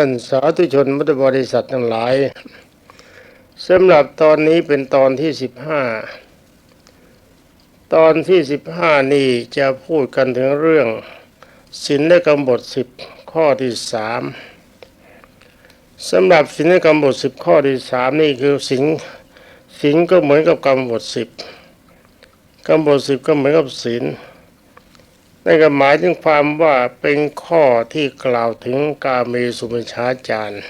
ท่านสาธุชนพุทบริษัททั้งหลายสำหรับตอนนี้เป็นตอนที่สิบห้าตอนที่สิบห้านี่จะพูดกันถึงเรื่องศีลและกรรมบทสิบข้อที่สามสำหรับศีลและกรรมบทสิบข้อที่สามนี่คือศีลศีลก็เหมือนกับกรรมบทสิบกรรมบทสิบก็เหมือนกับศีล นั่นก็หมายถึงความว่าเป็นข้อที่กล่าวถึงกาเมสุมิชาจารย์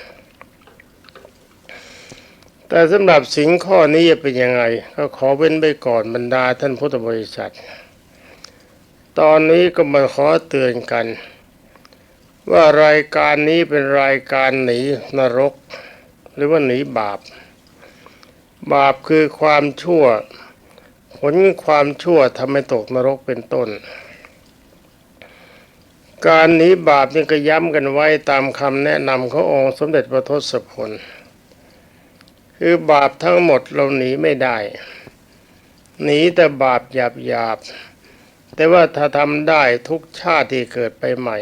แต่สำหรับสิ่งข้อนี้จะเป็นยังไง ก็ขอเว้นไปก่อนบรรดาท่านพุทธบริษัท ตอนนี้ก็มาขอเตือนกัน ว่ารายการนี้เป็นรายการหนีนรก หรือว่าหนีบาป บาปคือความชั่ว ผลความชั่วทำให้ตกนรกเป็นต้น การหนีบาปนี่ก็ย้ำกันไว้ตามคำแนะนำขององค์สมเด็จพระทศพล คือบาปทั้งหมดเราหนีไม่ได้ หนีแต่บาปหยาบหยาบแต่ว่าถ้าทำได้ทุกชาติที่เกิดไปใหม่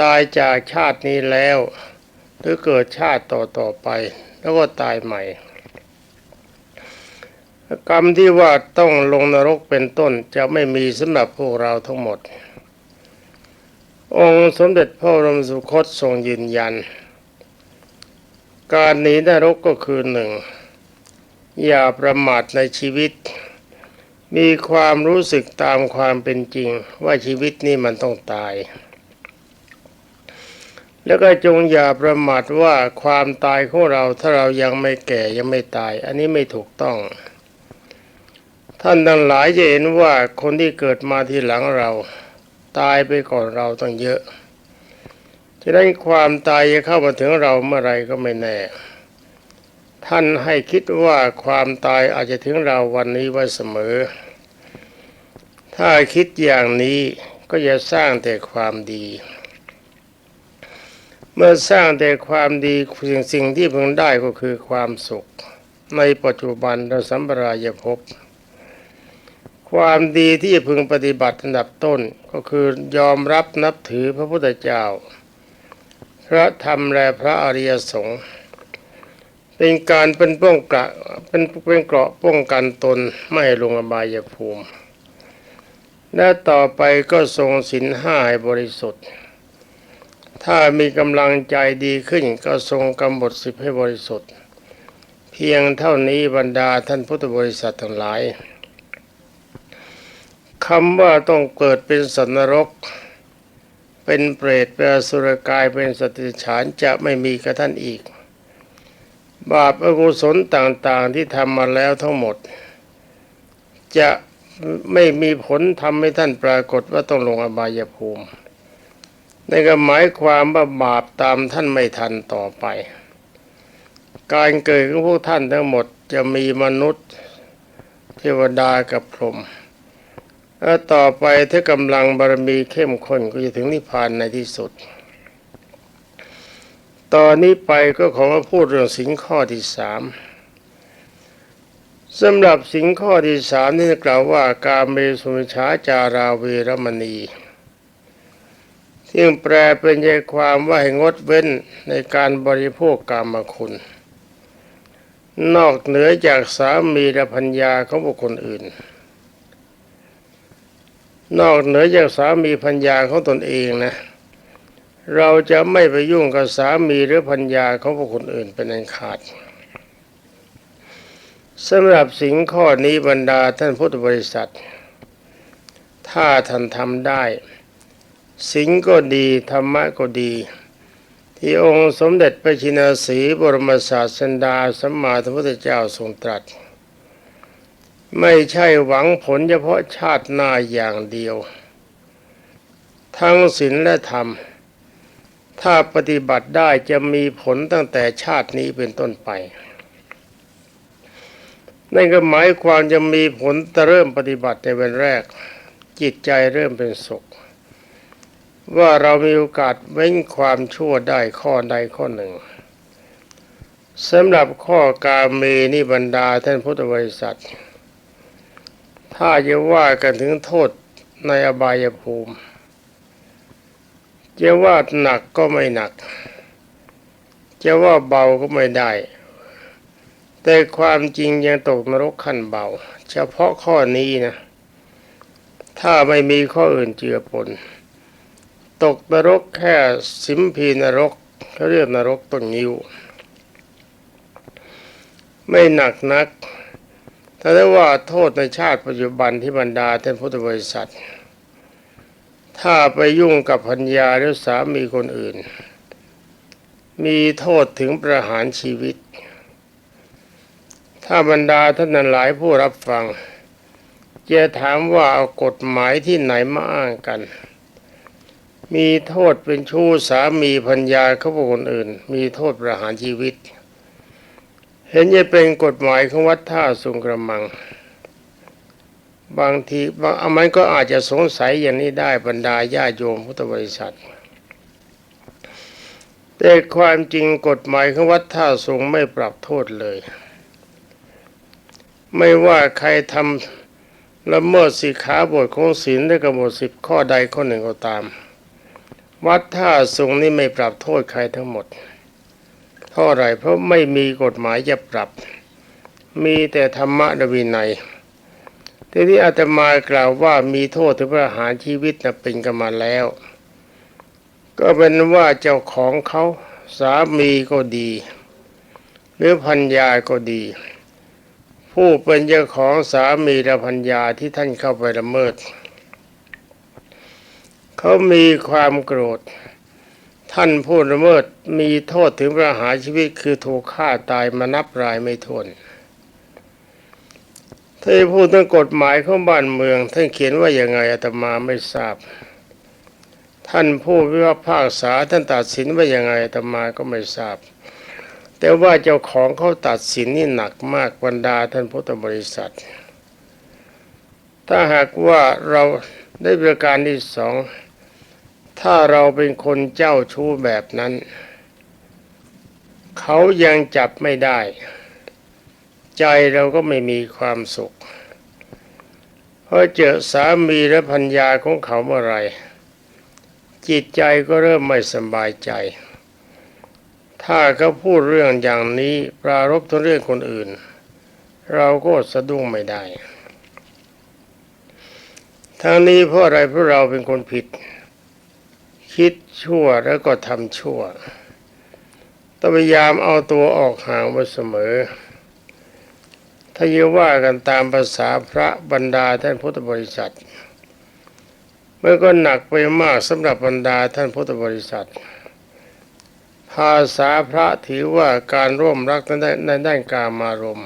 ตายจากชาตินี้แล้ว หรือเกิดชาติต่อต่อไป แล้วก็ตายใหม่ กรรมที่ว่าต้องลงนรกเป็นต้นจะไม่มีสำหรับพวกเราทั้งหมด องค์สมเด็จพระรมสุคตทรงยืนยัน การหนีนรกก็คือหนึ่ง อย่าประมาทในชีวิต มีความรู้สึกตามความเป็นจริงว่าชีวิตนี้มันต้องตาย แล้วก็จงอย่าประมาทว่าความตายของเราถ้าเรายังไม่แก่ยังไม่ตาย อันนี้ไม่ถูกต้องท่านทั้งหลายจะเห็นว่าคนที่เกิดมาทีหลังเรา ตายไปก่อนเราต้องเยอะฉะนั้นความตายจะเข้ามาถึงเราเมื่อไรก็ไม่แน่ ท่านให้คิดว่าความตายอาจจะถึงเราวันนี้ไว้เสมอ ถ้าคิดอย่างนี้ก็จะสร้างแต่ความดี เมื่อสร้างแต่ความดีสิ่งสิ่งที่พึงได้ก็คือความสุข ในปัจจุบันเราสัมปรายภพ ความดีที่จะพึงปฏิบัติอันดับต้นก็คือยอมรับนับถือพระพุทธเจ้า พระธรรมและพระอริยสงฆ์เป็นการเป็นป้องกะเป็นเป็นเกราะป้องกันตนไม่ลงอบายภูมิ และต่อไปก็ทรงศีลห้าให้บริสุทธิ์ ถ้ามีกำลังใจดีขึ้นก็ทรงกำหนดสิบให้บริสุทธิ์ เพียงเท่านี้บรรดาท่านพุทธบริษัททั้งหลาย คำว่าต้องเกิดเป็นสัตว์นรก เป็นเปรตเป็นสุรกายเป็นสตว์เดรัจฉานจะไม่มีกับท่านอีก บาปอกุศลต่างๆที่ทำมาแล้วทั้งหมด จะไม่มีผลทำให้ท่านปรากฏว่าต้องลงอบายภูมินั่นก็หมายความว่าบาปตามท่านไม่ทันต่อไป การเกิดของพวกท่านทั้งหมดจะมีมนุษย์เทวดากับพรหม แล้วต่อไปถ้ากำลังบารมีเข้มข้นก็จะถึงนิพพานในที่สุด ตอนนี้ไปก็ขอมาพูดเรื่องสิงข้อที่สามสำหรับสิงข้อที่สามนี่กล่าวว่ากาเมสุมิชาจาราเวรมณีซึ่งแปลเป็นใจความว่าให้งดเว้นในการบริโภคกามคุณ นอกเหนือจากสามีและพัญญาของบุคคลอื่น นอกเหนือจากสามีพัญญาของตนเองนะ เราจะไม่ไปยุ่งกับสามีหรือพัญญาของบุคคลอื่นเป็นอันขาดสำหรับสิ่งข้อนี้บรรดาท่านพุทธบริษัท ถ้าท่านทำได้ สิ่งก็ดีธรรมะก็ดี ที่องค์สมเด็จพระชินสีบรมศาสดาสัมมาสัมพุทธเจ้าทรงตรัส ไม่ใช่หวังผลเฉพาะชาติหน้าอย่างเดียว ทั้งศีลและธรรม ถ้าปฏิบัติได้จะมีผลตั้งแต่ชาตินี้เป็นต้นไป นั่นก็หมายความจะมีผลแต่เริ่มปฏิบัติในวันแรก จิตใจเริ่มเป็นสุข ว่าเรามีโอกาสเว้นความชั่วได้ข้อใดข้อหนึ่งสำหรับข้อกาเมนี่บรรดาท่านพุทธบริษัท ถ้าจะว่ากันถึงโทษในอบายภูมิ จะว่าหนักก็ไม่หนัก จะว่าเบาก็ไม่ได้ แต่ความจริงยังตกนรกขั้นเบา เฉพาะข้อนี้นะ ถ้าไม่มีข้ออื่นเจือปน ตกนรกแค่สิมพีนรกเขาเรียกนรกต้นยิ้ว ไม่หนักนัก ถ้าได้ว่าโทษในชาติปัจจุบันที่บรรดาท่านพุทธบริษัท ถ้าไปยุ่งกับพัญญาหรือสามีคนอื่น มีโทษถึงประหารชีวิต ถ้าบรรดาท่านนั้นหลายผู้รับฟังจะถามว่าเอากฎหมายที่ไหนมาอ้างกัน มีโทษเป็นชู้สามีพัญญาเขาบุคคลอื่น มีโทษประหารชีวิต เห็นจะเป็นกฎหมายของวัดท่าสุงกระมัง บางทีบางอามันก็อาจจะสงสัยอย่างนี้ได้บรรดาญาโยมพุทธบริษัท แต่ความจริงกฎหมายของวัดท่าสุงไม่ปรับโทษเลย ไม่ว่าใครทำละเมิดสิขาบทของศีลได้กำหนดสิบข้อใดข้อหนึ่งก็ตาม วัดท่าสุงนี่ไม่ปรับโทษใครทั้งหมด เพราะอะไรเพราะไม่มีกฎหมายจะปรับ มีแต่ธรรมะวินัยทีนี้อาตมากล่าวว่ามีโทษถึงประหารชีวิตนะเป็นกันมาแล้ว ก็เป็นว่าเจ้าของเขาสามีก็ดี หรือพัญญาก็ดี ผู้เป็นเจ้าของสามีและพัญญาที่ท่านเข้าไปละเมิด เขามีความโกรธ ท่านผู้ละเมิดมีโทษถึงประหารชีวิตคือถูกฆ่าตายมานับรายไม่ถ้วนถ้าจะพูดถึงกฎหมายของบ้านเมืองท่านเขียนว่าอย่างไงอาตมาไม่ทราบ ท่านผู้พิพากษาท่านตัดสินว่าอย่างไงอาตมาก็ไม่ทราบ แต่ว่าเจ้าของเขาตัดสินนี่หนักมากบรรดาท่านพุทธบริษัท ถ้าหากว่าเราได้ประการที่สอง ถ้าเราเป็นคนเจ้าชู้แบบนั้น เขายังจับไม่ได้ ใจเราก็ไม่มีความสุขเพราะเจอสามีและพัญญาของเขาเมื่อไรจิตใจก็เริ่มไม่สบายใจ ถ้าเขาพูดเรื่องอย่างนี้ปรารบถึงเรื่องคนอื่น เราก็สะดุ้งไม่ได้ทางนี้เพราะอะไรเพราะเราเป็นคนผิด คิดชั่วแล้วก็ทำชั่วต้องพยายามเอาตัวออกห่างไว้เสมอ ถ้าจะว่ากันตามภาษาพระบรรดาท่านพุทธบริษัทมันก็หนักไปมากสำหรับบรรดาท่านพุทธบริษัท ภาษาพระถือว่าการร่วมรักในด้นในด้านการมารม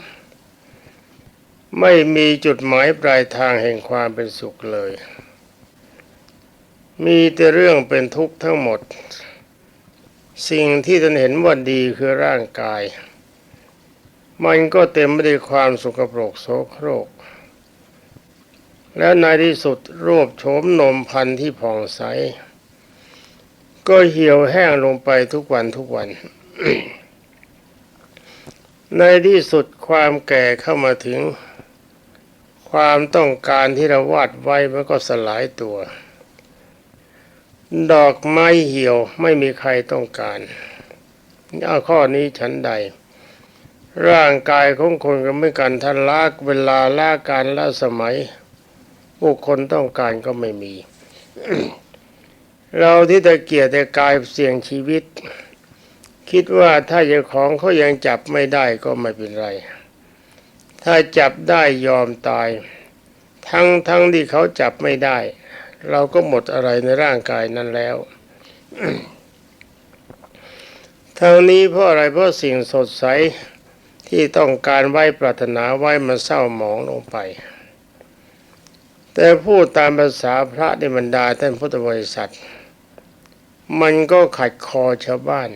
ไม่มีจุดหมายปลายทางแห่งความเป็นสุขเลย มีแต่เรื่องเป็นทุกข์ทั้งหมด สิ่งที่ท่านเห็นว่าดีคือร่างกาย มันก็เต็มไปด้วยความสุขปรกโสโครก แล้วในที่สุดรูปโฉมนมพันธุ์ที่ผ่องใส ก็เหี่ยวแห้งลงไปทุกวันทุกวัน ในที่สุดความแก่เข้ามาถึง ความต้องการที่เราวาดไว้มันก็สลายตัว ดอกไม้เหี่ยวไม่มีใครต้องการเอาข้อนี้ฉันใด ร่างกายของคนก็ไม่กันท่านลากเวลาลาการละสมัยบุคคลต้องการก็ไม่มี เราที่ตะเกียรแต่กายเสี่ยงชีวิต คิดว่าถ้าเจ้าของเขายังจับไม่ได้ก็ไม่เป็นไร ถ้าจับได้ยอมตาย ทั้งทั้งที่เขาจับไม่ได้ เราก็หมดอะไรในร่างกายนั้นแล้วทางนี้เพราะอะไรเพราะสิ่งสดใสที่ต้องการไว้ปรารถนาไว้มันเศร้าหมองลงไป แต่พูดตามภาษาพระในบรรดาท่านพุทธบริษัท มันก็ขัดคอชาวบ้าน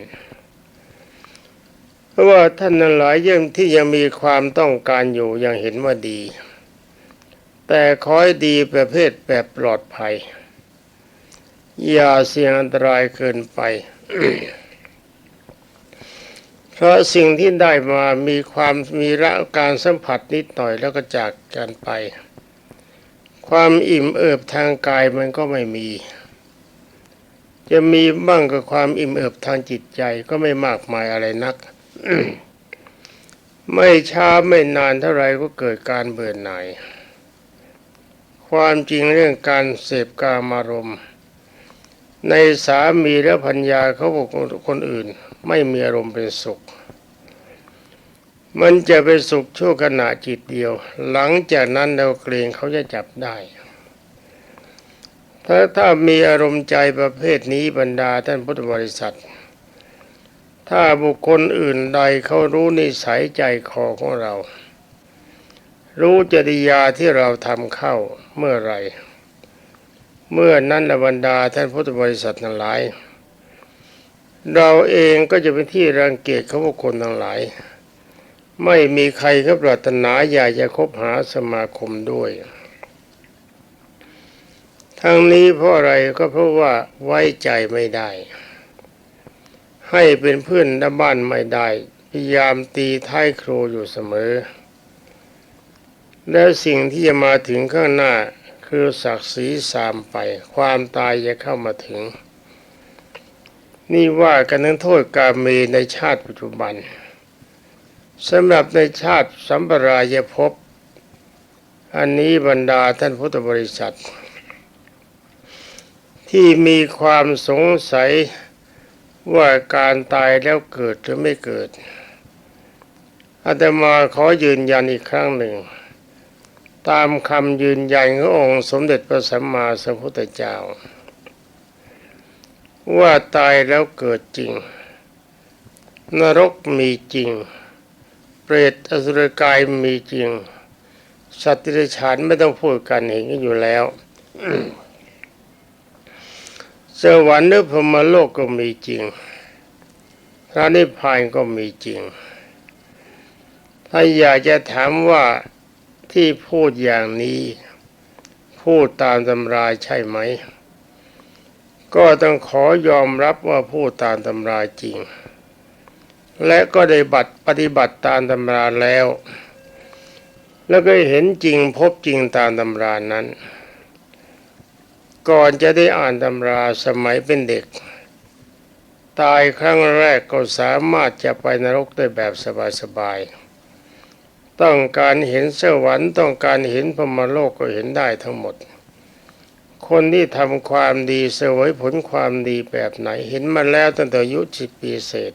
เพราะว่าท่านนั้นหลายยังที่ยังมีความต้องการอยู่ยังเห็นว่าดี แต่คอยดีประเภทแบบปลอดภัย อย่าเสี่ยงอันตรายเกินไป เพราะสิ่งที่ได้มามีความมีระการสัมผัสนิดหน่อยแล้วก็จากกันไป ความอิ่มเอิบทางกายมันก็ไม่มี จะมีบ้างกับความอิ่มเอิบทางจิตใจก็ไม่มากมายอะไรนักไม่ช้าไม่นานเท่าไรก็เกิดการเบื่อหน่าย ความจริงเรื่องการเสพกามารมณ์ในสามีและพัญญาเขาบอกคนอื่นไม่มีอารมณ์เป็นสุข มันจะเป็นสุขชั่วขณะจิตเดียว หลังจากนั้นเราเกรงเขาจะจับได้ ถ้าถ้ามีอารมณ์ใจประเภทนี้บรรดาท่านพุทธบริษัท ถ้าบุคคลอื่นใดเขารู้นิสัยใจคอของเรา รู้จริยาที่เราทำเข้า เมื่อไร เมื่อนั้นละบรรดาท่านพุทธบริษัททั้งหลาย เราเองก็จะเป็นที่รังเกียจเของบุคคลทั้งหลาย ไม่มีใครเขาปรารถนาอยากจะคบหาสมาคมด้วย ทั้งนี้เพราะอะไรก็เพราะว่าไว้ใจไม่ได้ ให้เป็นเพื่อนด้บ้านไม่ได้พยายามตีท้ายครูอยู่เสมอ แล้วสิ่งที่จะมาถึงข้างหน้าคือศักดิ์ศรีสามไป ความตายจะเข้ามาถึง นี่ว่ากันทั้งโทษกาเมในชาติปัจจุบันสำหรับในชาติสัมปรายภพอันนี้บรรดาท่านพุทธบริษัท ที่มีความสงสัยว่าการตายแล้วเกิดหรือไม่เกิดอาตมาขอยืนยันอีกครั้งหนึ่ง ตามคำยืนยันขององค์สมเด็จพระสัมมาสัมพุทธเจ้า ว่าตายแล้วเกิดจริง นรกมีจริง เปรตอสุรกายมีจริง สัตว์ที่ฉานไม่ต้องพูดกันเห็นกันอยู่แล้วสวรรค์หรือพรมโลกก็มีจริง พระนิพพานก็มีจริง ถ้าอยากจะถามว่า ที่พูดอย่างนี้ พูดตามตำราใช่ไหม ก็ต้องขอยอมรับว่าพูดตามตำราจริง และก็ได้บัตรปฏิบัติตามตำราแล้ว แล้วก็เห็นจริงพบจริงตามตำรานั้น ก่อนจะได้อ่านตำราสมัยเป็นเด็ก ตายครั้งแรกก็สามารถจะไปนรกได้แบบสบายๆ ต้องการเห็นสวรรค์ต้องการเห็นพรมโลกก็เห็นได้ทั้งหมด คนที่ทำความดีเสวยผลความดีแบบไหน เห็นมาแล้วตั้งแต่อายุสิบปีเศษ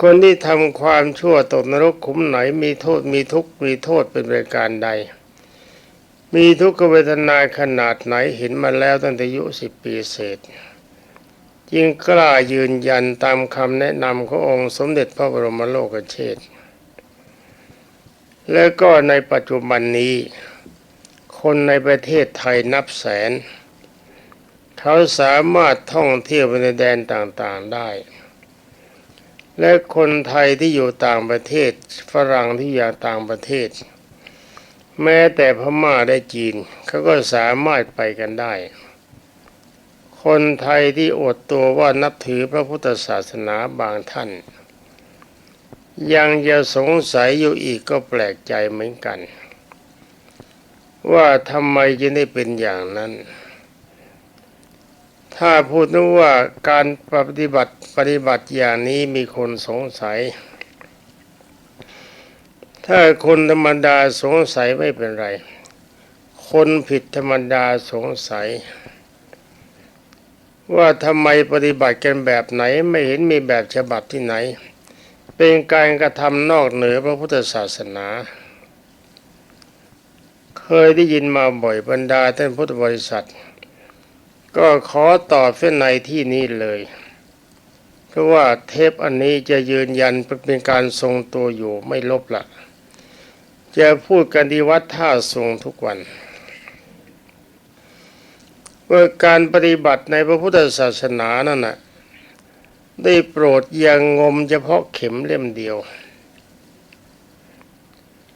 คนที่ทำความชั่วตกนรกขุมไหนมีโทษมีทุกข์มีโทษเป็นรายการใด มีทุกขเวทนาขนาดไหนเห็นมาแล้วตั้งแต่อายุสิบปีเศษ จึงกล้ายืนยันตามคำแนะนำขององค์สมเด็จพระบรมโลกเชษฐ์และก็ในปัจจุบันนี้ คนในประเทศไทยนับแสน เขาสามารถท่องเที่ยวไปในแดนต่างๆได้ และคนไทยที่อยู่ต่างประเทศฝรั่งที่อยู่ต่างประเทศ แม้แต่พม่าได้จีนเขาก็สามารถไปกันได้ คนไทยที่อดตัวว่านับถือพระพุทธศาสนาบางท่าน ยังจะสงสัยอยู่อีกก็แปลกใจเหมือนกัน ว่าทำไมจึงได้เป็นอย่างนั้น ถ้าพูดนึกว่าการปฏิบัติปฏิบัติอย่างนี้มีคนสงสัย ถ้าคนธรรมดาสงสัยไม่เป็นไร คนผิดธรรมดาสงสัย ว่าทำไมปฏิบัติกันแบบไหนไม่เห็นมีแบบฉบับที่ไหน เป็นการกระทำนอกเหนือพระพุทธศาสนา เคยได้ยินมาบ่อยบรรดาท่านพุทธบริษัท ก็ขอตอบเส้นในที่นี้เลย เพราะว่าเทปอันนี้จะยืนยันเป็นการทรงตัวอยู่ไม่ลบละจะพูดกันที่วัดท่าทรงทุกวัน ว่าการปฏิบัติในพระพุทธศาสนานั่นน่ะได้โปรดอย่างงมเฉพาะเข็มเล่มเดียว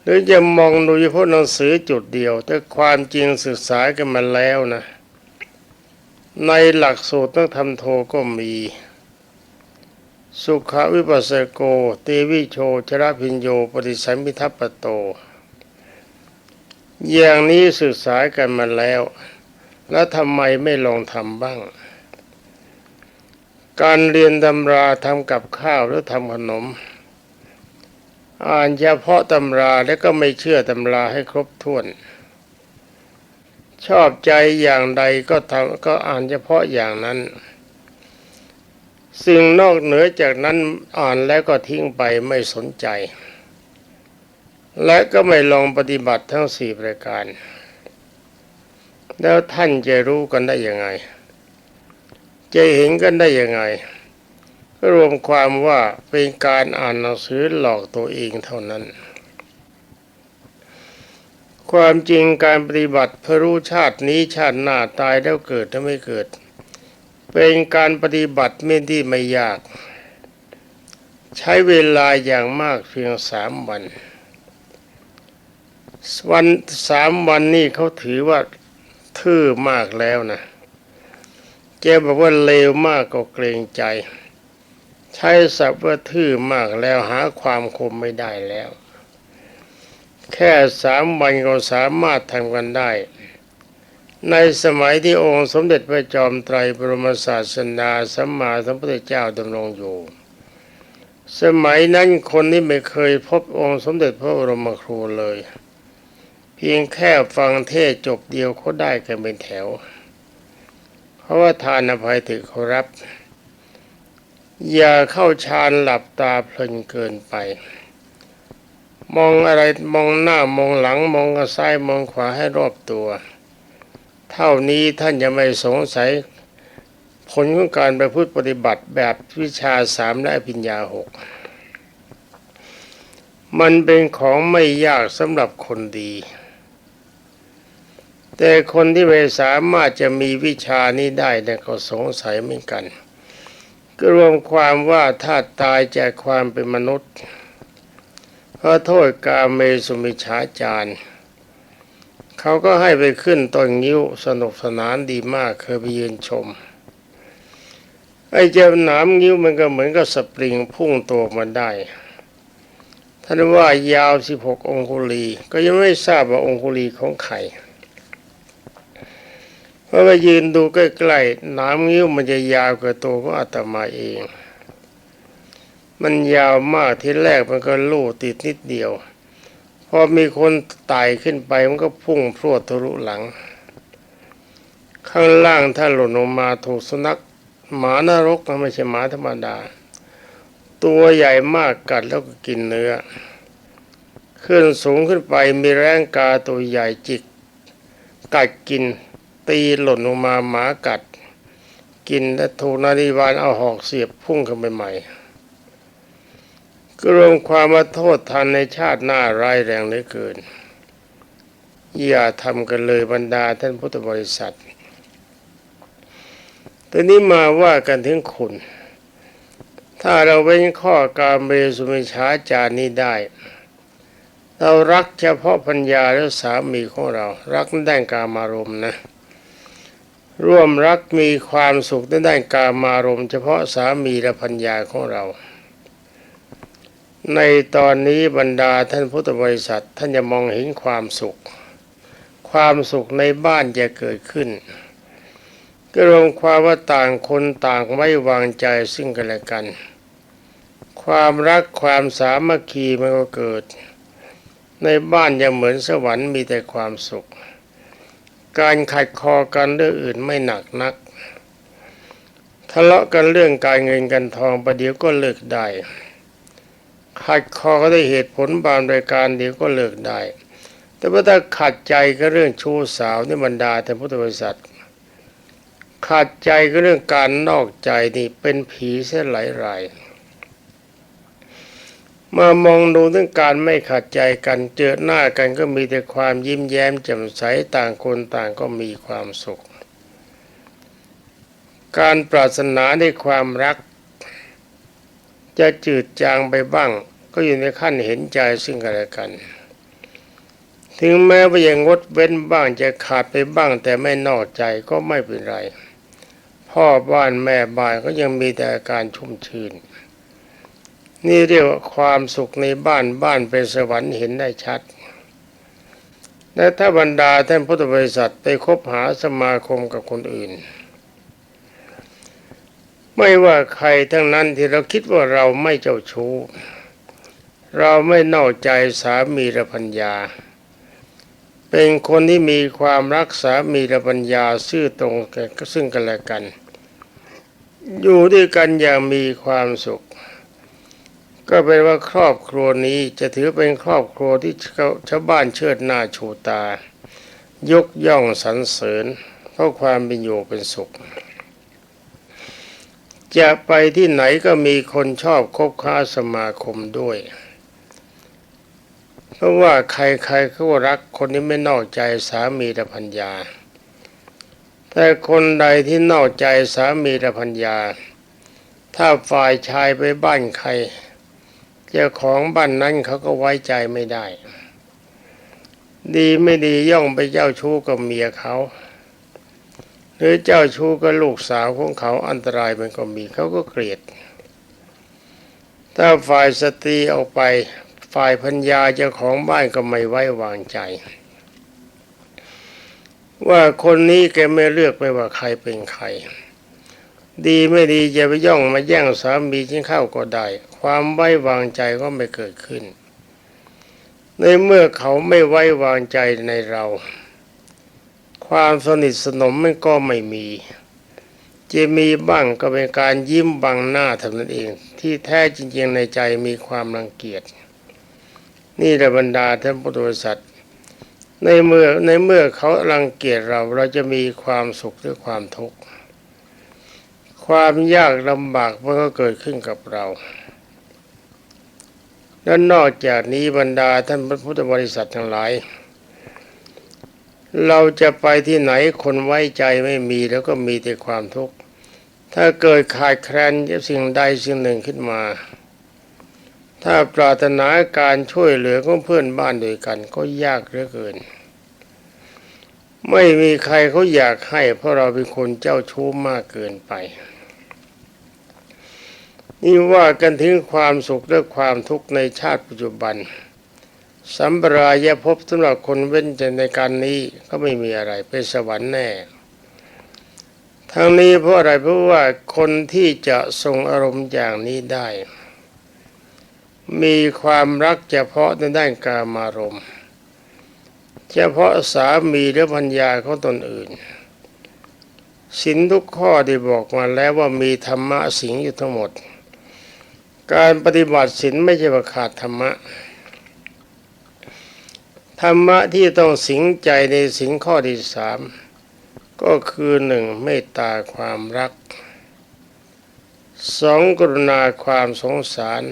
หรือจะมองดูเฉพาะหนังสือจุดเดียว แต่ความจริงศึกษากันมาแล้วนะ ในหลักสูตรต้องทำโทก็มี สุขวิปัสสโก เตวิโชชรพิญโย ปฏิสัมพิทัปปโต อย่างนี้ศึกษากันมาแล้ว แล้วทำไมไม่ลองทำบ้าง การเรียนตำราทำกับข้าวหรือทำขนม อ่านเฉพาะตำราแล้วก็ไม่เชื่อตำราให้ครบถ้วน ชอบใจอย่างใดก็ทำก็อ่านเฉพาะอย่างนั้นสิ่งนอกเหนือจากนั้นอ่านแล้วก็ทิ้งไปไม่สนใจ และก็ไม่ลองปฏิบัติทั้งสี่ประการ แล้วท่านจะรู้กันได้ยังไง จะเห็นกันได้ยังไงก็รวมความว่าเป็นการอ่านหนังสือหลอกตัวเองเท่านั้น ความจริงการปฏิบัติเพื่อรู้ชาตินี้ชาติหน้าตายแล้วเกิดถ้าไม่เกิด เป็นการปฏิบัติไม่ที่ไม่ยาก ใช้เวลาอย่างมากเพียงสามวันวันสามวันนี่เขาถือว่า ทื่อมากแล้วนะเจ้บอกว่าเลวมากก็เกรงใจ ใช้ศัพท์ว่าทื่อมากแล้วหาความคมไม่ได้แล้ว แค่สามวันก็สามารถทำกันได้ ในสมัยที่องค์สมเด็จพระจอมไตรบรมศาสดาสัมมาสัมพุทธเจ้าดำรงอยู่ สมัยนั้นคนที่ไม่เคยพบองค์สมเด็จพระบรมครูเลย เพียงแค่ฟังเทศจบเดียวเขาได้กันเป็นแถว เพราะว่าทานอภัยถือเขารับ อย่าเข้าฌานหลับตาเพลินเกินไป มองอะไรมองหน้ามองหลังมองซ้ายมองขวาให้รอบตัว เท่านี้ท่านจะไม่สงสัยผลของการไปพูดปฏิบัติแบบวิชาสามและอภิญญาหกมันเป็นของไม่ยากสำหรับคนดี แต่คนที่ไม่สามารถจะมีวิชานี้ได้เนี่ยก็สงสัยเหมือนกัน ก็รวมความว่าถ้าตายจากความเป็นมนุษย์เพราะโทษกาเมสุมิฉาจารเขาก็ให้ไปขึ้นต้นงิ้วสนุกสนานดีมากเคยไปยืนชม ไอ้เจ้าหนามงิ้วมันก็เหมือนกับสปริงพุ่งตัวมันได้ท่านว่ายาว16องคุลี ก็ยังไม่ทราบว่าองคุลีของใคร เพราะว่ายืนดูใกล้ๆหนามงิ้วมันจะยาวกว่าตัวของอาตมาเอง มันยาวมากที่แรกมันก็ลู่ติดนิดเดียว พอมีคนไต่ขึ้นไปมันก็พุ่งพรวดทะลุหลัง ข้างล่างถ้าหล่นลงมาถูกสุนัขหมานรกนไม่ใช่หมาธรรมดา ตัวใหญ่มากกัดแล้วก็กินเนื้อ ขึ้นสูงขึ้นไปมีแรงกาตัวใหญ่จิกกัดกิน ตีหล่นลงมาหมากัด กินและถูกนาดีวานเอาหอกเสียบพุ่งขึ้นไปใหม่ก็รวมความมาโทษทันในชาติหน้าร้ายแรงเหลือเกิน อย่าทำกันเลยบรรดาท่านพุทธบริษัทตอนนี้มาว่ากันถึงคุณ ถ้าเราเว้นข้อการเมสุมิชาจานี้ได้ เรารักเฉพาะพัญญาและสามีของเรา รักในด้านการมารมณ์นะ ร่วมรักมีความสุขในด้านกามารมเฉพาะสามีและพัญญาของเรา ในตอนนี้บรรดาท่านพุทธบริษัทท่านจะมองเห็นความสุข ความสุขในบ้านจะเกิดขึ้น ก็รวมความว่าต่างคนต่างไม่วางใจซึ่งกันและกัน ความรักความสามัคคีมันก็เกิด ในบ้านจะเหมือนสวรรค์มีแต่ความสุข การขัดคอกันเรื่องอื่นไม่หนักนัก ทะเลาะกันเรื่องการเงินกันทองประเดี๋ยวก็เลิกได้ขัดคอก็ได้เหตุผลบางรายการเดี๋ยวก็เลิกได้ แต่ว่าถ้าขัดใจก็เรื่องชู้สาวนี่บรรดาท่พุทธบริษัทขาดใจก็เรื่องการนอกใจนี่เป็นผีเส้นหลายราย มามองดูเรื่องการไม่ขาดใจกันเจอหน้ากันก็มีแต่ความยิ้มแย้มแจ่มใสต่างคนต่างก็มีความสุข การปรารถนาในความรัก จะจืดจางไปบ้าง ก็อยู่ในขั้นเห็นใจซึ่งกันและกัน ถึงแม้ว่าอย่างงดเว้นบ้างจะขาดไปบ้างแต่ไม่นอกใจก็ไม่เป็นไร พ่อบ้านแม่บ้านก็ยังมีแต่อาการชุ่มชื่น นี่เรียกว่าความสุขในบ้านบ้านเป็นสวรรค์เห็นได้ชัด และถ้าบรรดาท่านพุทธบริษัทไปคบหาสมาคมกับคนอื่น ไม่ว่าใครทั้งนั้นที่เราคิดว่าเราไม่เจ้าชู้ เราไม่นอกใจสามีและพัญญา เป็นคนที่มีความรักสามีและปัญญาซื่อตรงแก่ซึ่งกันและกัน อยู่ด้วยกันอย่างมีความสุข ก็เป็นว่าครอบครัวนี้จะถือเป็นครอบครัวที่ชาวบ้านเชิดหน้าชูตา ยกย่องสรรเสริญเพราะความเป็นอยู่เป็นสุข จะไปที่ไหนก็มีคนชอบคบค้าสมาคมด้วย เพราะว่าใครๆเขารักคนนี้ไม่นอกใจสามีและพัญญา แต่คนใดที่นอกใจสามีและพัญญา ถ้าฝ่ายชายไปบ้านใคร เจ้าของบ้านนั้นเขาก็ไว้ใจไม่ได้ ดีไม่ดีย่องไปเจ้าชู้กับเมียเขาหรือเจ้าชู้กับลูกสาวของเขาอันตรายมันก็มีเขาก็เกลียด ถ้าฝ่ายสตรีออกไปฝ่ายพัญญาเจ้าของบ้านก็ไม่ไว้วางใจ ว่าคนนี้แกไม่เลือกไม่ว่าใครเป็นใคร ดีไม่ดีจะไปย่องมาแย่งสามีชิ้นข้าวก็ได้ ความไว้วางใจก็ไม่เกิดขึ้น ในเมื่อเขาไม่ไว้วางใจในเรา ความสนิทสนมมันก็ไม่มี จะมีบ้างก็เป็นการยิ้มบังหน้าเท่านั้นเอง ที่แท้จริงๆในใจมีความรังเกียจ นี่แหละบรรดาท่านพุทธบริษัทในเมื่อในเมื่อเขารังเกียจเราเราจะมีความสุขหรือความทุกข์ ความยากลำบากมันก็เกิดขึ้นกับเรา และนอกจากนี้บรรดาท่านพระพุทธบริษัททั้งหลาย เราจะไปที่ไหนคนไว้ใจไม่มีแล้วก็มีแต่ความทุกข์ ถ้าเกิดขาดแคลนสิ่งใดสิ่งหนึ่งขึ้นมา ถ้าปรารถนาการช่วยเหลือของเพื่อนบ้านด้วยกันก็ยากเหลือเกินไม่มีใครเขาอยากให้เพราะเราเป็นคนเจ้าชู้มากเกินไป นี่ว่ากันถึงความสุขและความทุกข์ในชาติปัจจุบันสัมปรายภพสำหรับคนเว้นจากในการนี้ก็ไม่มีอะไรเป็นสวรรค์แน่ทั้งนี้เพราะอะไรเพราะว่าคนที่จะทรงอารมณ์อย่างนี้ได้ มีความรักเฉพาะในด้านกามารมณ์ เฉพาะสามีและพัญญาของตนอื่นสินทุกข้อได้บอกมาแล้วว่ามีธรรมะสิงอยู่ทั้งหมด การปฏิบัติสินไม่ใช่ว่าขาดธรรมะ ธรรมะที่ต้องสิงใจในสินข้อที่สามก็คือหนึ่งเมตตาความรักสองกรุณาความสงสาร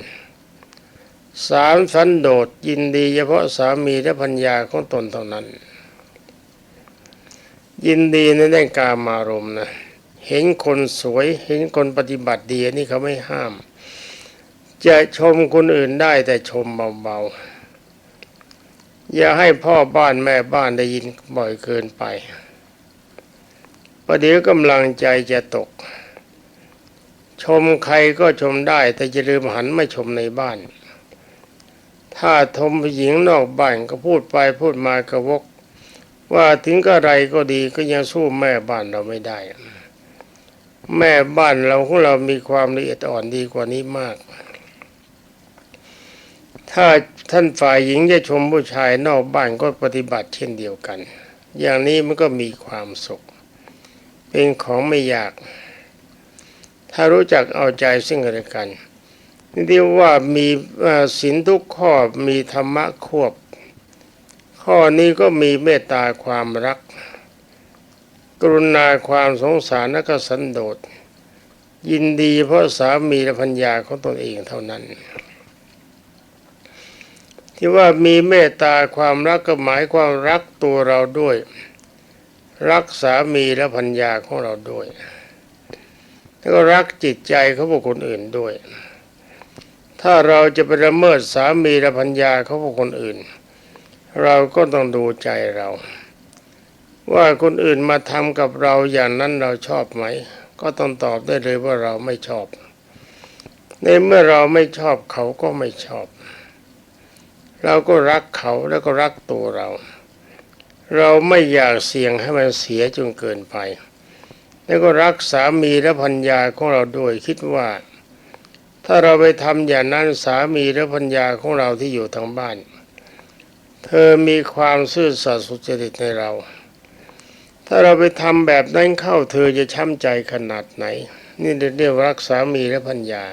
สามสันโดษยินดีเฉพาะสามีและพัญญาของตนเท่านั้น ยินดีในด้านการมารมนะเห็นคนสวยเห็นคนปฏิบัติดีนี่เขาไม่ห้าม จะชมคนอื่นได้แต่ชมเบาๆ อย่าให้พ่อบ้านแม่บ้านได้ยินบ่อยเกินไป ประเดี๋ยวกำลังใจจะตก ชมใครก็ชมได้แต่จะลืมหันมาชมในบ้าน ถ้าชมผู้หญิงนอกบ้านก็พูดไปพูดมากระวก ว่าถึงกระไรก็ดีก็ยังสู้แม่บ้านเราไม่ได้ แม่บ้านเราของเรามีความละเอียดอ่อนดีกว่านี้มาก ถ้าท่านฝ่ายหญิงจะชมผู้ชายนอกบ้านก็ปฏิบัติเช่นเดียวกัน อย่างนี้มันก็มีความสุข เป็นของไม่ยาก ถ้ารู้จักเอาใจซึ่งกันและกันนี่ว่ามีศีลทุกข้อมีธรรมะควบ ข้อนี้ก็มีเมตตาความรัก กรุณาความสงสารและก็สันโดษยินดีเพราะสามีและพัญญาของตนเองเท่านั้น ที่ว่ามีเมตตาความรักก็หมายความรักตัวเราด้วย รักสามีและพัญญาของเราด้วย แล้วก็รักจิตใจเของบุคคลอื่นด้วย ถ้าเราจะไปละเมิดสามีและพัญญาเของบุคคลอื่น เราก็ต้องดูใจเรา ว่าคนอื่นมาทำกับเราอย่างนั้นเราชอบไหม ก็ต้องตอบได้เลยว่าเราไม่ชอบ ในเมื่อเราไม่ชอบเขาก็ไม่ชอบ เราก็รักเขาแล้วก็รักตัวเรา เราไม่อยากเสี่ยงให้มันเสียจนเกินไป แล้วก็รักสามีและพัญญาของเราด้วยคิดว่า ถ้าเราไปทำอย่างนั้นสามีและพัญญาของเราที่อยู่ทางบ้าน เธอมีความซื่อสัตย์สุจริตในเรา ถ้าเราไปทำแบบนั้นเข้าเธอจะช้ำใจขนาดไหน นี่เรียกว่ารักสามีและพัญญา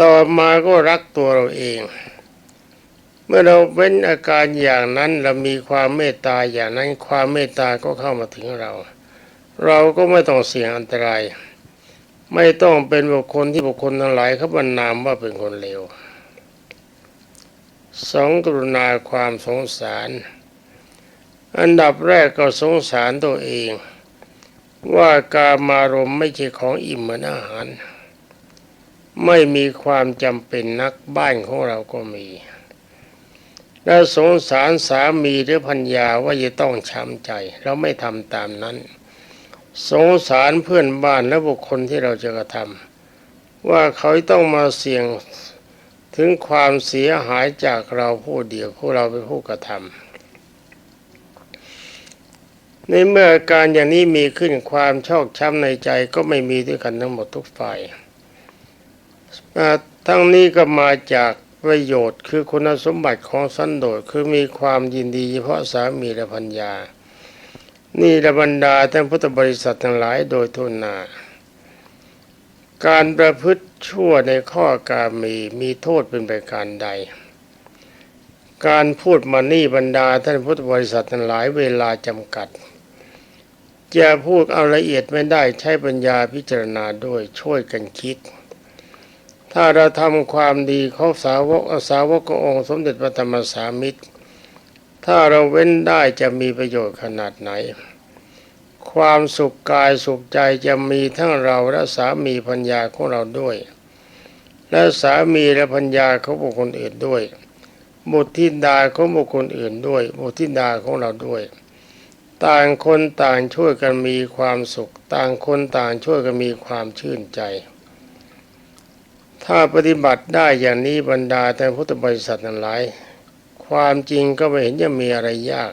ต่อมาก็รักตัวเราเอง เมื่อเราเว้นอาการอย่างนั้นเรามีความเมตตาอย่างนั้นความเมตตาก็เข้ามาถึงเรา เราก็ไม่ต้องเสี่ยงอันตราย ไม่ต้องเป็นบุคคลที่บุคคลทั้งหลายเขาบรรนามว่าเป็นคนเลวสองกรุณาความสงสาร อันดับแรกก็สงสารตัวเอง ว่าการมารมไม่ใช่ของอิ่มเหมือนอาหาร ไม่มีความจำเป็นนักบ้านของเราก็มีและสงสารสามีหรือพัญญาว่าจะต้องช้ำใจ เราไม่ทำตามนั้น สงสารเพื่อนบ้านและบุคคลที่เราจะกระทำว่าเขาต้องมาเสี่ยงถึงความเสียหายจากเราผู้เดียวผู้เราเป็นผู้กระทำในเมื่อการอย่างนี้มีขึ้นความชอกช้ำในใจก็ไม่มีด้วยกันทั้งหมดทุกฝ่าย ทั้งนี้ก็มาจากประโยชน์คือคุณสมบัติของสันโดษคือมีความยินดีเฉพาะสามีและพัญญานี่ระบรรดาท่านพุทธบริษัททั้งหลายโดยทุนนา การประพฤติชั่วในข้อการมีมีโทษเป็นประการใด การพูดมานี่บรรดาท่านพุทธบริษัททั้งหลายเวลาจำกัด จะพูดเอาละเอียดไม่ได้ใช้ปัญญาพิจารณาด้วยช่วยกันคิด ถ้าเราทำความดีของสาวกสาวกขององค์สมเด็จพระธรรมสามิตร ถ้าเราเว้นได้จะมีประโยชน์ขนาดไหน ความสุขกายสุขใจจะมีทั้งเราและสามีพัญญาของเราด้วย และสามีและพัญญาของบุคคลอื่นด้วยบุตรธิดาของบุคคลอื่นด้วยบุตรธิดาของเราด้วย ต่างคนต่างช่วยกันมีความสุข ต่างคนต่างช่วยกันมีความชื่นใจ ถ้าปฏิบัติได้อย่างนี้บรรดาแต่พุทธบริษัททั้งหลาย ความจริงก็ไม่เห็นจะมีอะไรยาก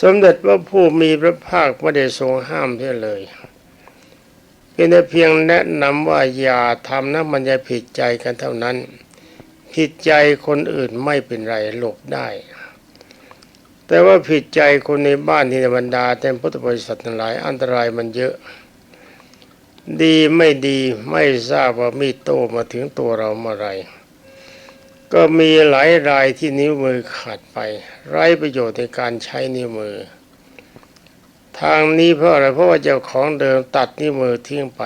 สมเด็จพระผู้มีพระภาคไม่ได้ทรงห้ามเสียเลยเป็นแต่เพียงแนะนำว่าอย่าทำนะมันจะผิดใจกันเท่านั้น ผิดใจคนอื่นไม่เป็นไรหลบได้ แต่ว่าผิดใจคนในบ้านที่บรรดาแต่พุทธบริษัททั้งหลายอันตรายมันเยอะ ดีไม่ดีไม่ทราบว่ามีดโตมาถึงตัวเราเมื่อไรก็มีหลายรายที่นิ้วมือขาดไป ไร้ประโยชน์ในการใช้นิ้วมือ ทางนี้เพราะอะไรเพราะว่าเจ้าของเดิมตัดนิ้วมือทิ้งไป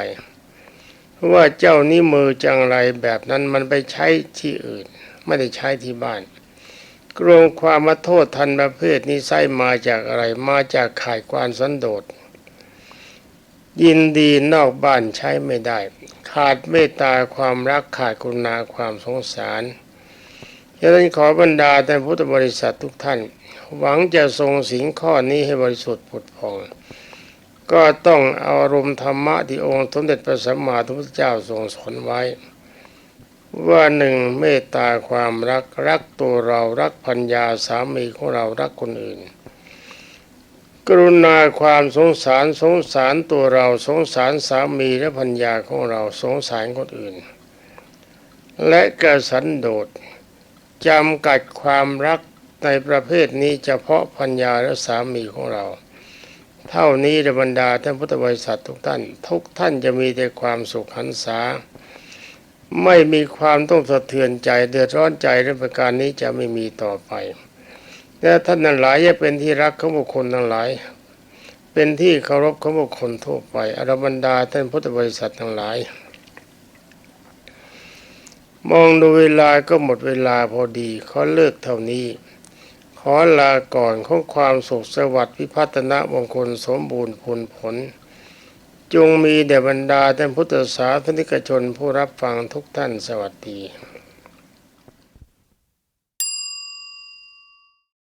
เพราะว่าเจ้านิ้วมือจังไรแบบนั้นมันไปใช้ที่อื่น ไม่ได้ใช้ที่บ้านกรวมความมาโทษทันประเภทนี้ไส้มาจากอะไรมาจากข่ายความสันโดษ ยินดีนอกบ้านใช้ไม่ได้ ขาดเมตตาความรักขาดกรุณาความสงสารฉะนั้นขอบรรดาท่านพุทธบริษัททุกท่าน หวังจะทรงสิงข้อนี้ให้บริสุทธิ์ผุดผ่อง ก็ต้องเอาอารมณ์ธรรมะที่องค์สมเด็จพระสัมมาสัมพุทธเจ้าทรงสอนไว้ ว่าหนึ่งเมตตาความรักรักตัวเรารักพัญญาสามีของเรารักคนอื่น กรุณาความสงสารสงสารตัวเราสงสารสามีและพัญญาของเราสงสารคนอื่น และกระสันโดษจำกัดความรักในประเภทนี้เฉพาะพัญญาและสามีของเรา เท่านี้ในบรรดาท่านพุทธบริษัททุกท่าน ทุกท่านจะมีแต่ความสุขหันษา ไม่มีความต้องสะเทือนใจเดือดร้อนใจเรื่องประการนี้จะไม่มีต่อไป และท่านนั้นหลายจะเป็นที่รักของบุคคลทั้งหลาย เป็นที่เคารพของบุคคลทั่วไปอรบรรดาท่านพุทธบริษัททั้งหลาย มองดูเวลาก็หมดเวลาพอดีขอเลิกเท่านี้ ขอลาก่อนของความสุขสวัสดิ์พิพัฒนมงคลสมบูรณ์ผลผล จงมีแด่บรรดาท่านพุทธศาสนิกชนผู้รับฟังทุกท่านสวัสดี